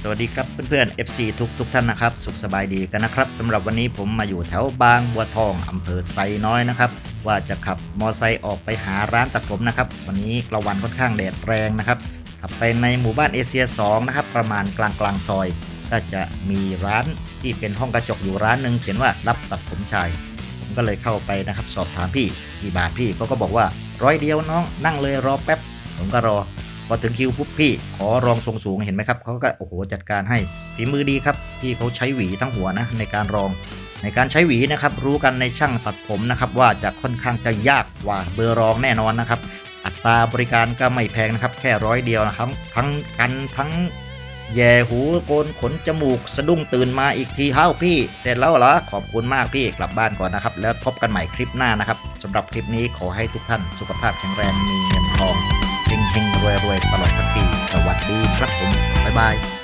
สวัสดีครับเพื่อนๆ FC ทุกทุกท่านนะครับ สุขสบายดีกันนะครับสำหรับวันนี้ผมมาอยู่แถวบางบัวทองอำเภอไซน้อยนะครับ ว่าจะขับมอไซค์ออกไปหาร้านตัดผมนะครับ วันนี้กลางวันค่อนข้างแดดแรงนะครับขับไปในหมู่บ้านเอเชีย2นะครับประมาณกลางกลางซอย ก็จะมีร้านที่เป็นห้องกระจกอยู่ร้านหนึ่งเขียนว่ารับตัดผมชายผมก็เลยเข้าไปนะครับ สอบถามพี่กี่บาทพี่เขาก็บอกว่าร้อยเดียวน้องนั่งเลยรอแป๊บผมก็รอ พอถึงคิวปุ๊บพี่ขอรองทรงสูงเห็นไหมครับเขาก็โอ้โหจัดการให้ฝีมือดีครับพี่เขาใช้หวีทั้งหัวนะในการรอง ในการใช้หวีนะครับรู้กันในช่างตัดผมนะครับว่าจะค่อนข้างจะยากกว่าเบอร์รองแน่นอนนะครับอัตราบริการก็ไม่แพงนะครับแค่ร้อยเดียวนะครับทั้งกันทั้งแย่หูโกนขนจมูก สะดุ้งตื่นมาอีกทีเฮ้าพี่ เสร็จแล้วเหรอ ขอบคุณมากพี่กลับบ้านก่อนนะครับ แล้วพบกันใหม่คลิปหน้านะครับสำหรับคลิปนี้ขอให้ทุกท่านสุขภาพแข็งแรงมี รวยรวยตลอดทั้งปี สวัสดีครับผม บ๊ายบาย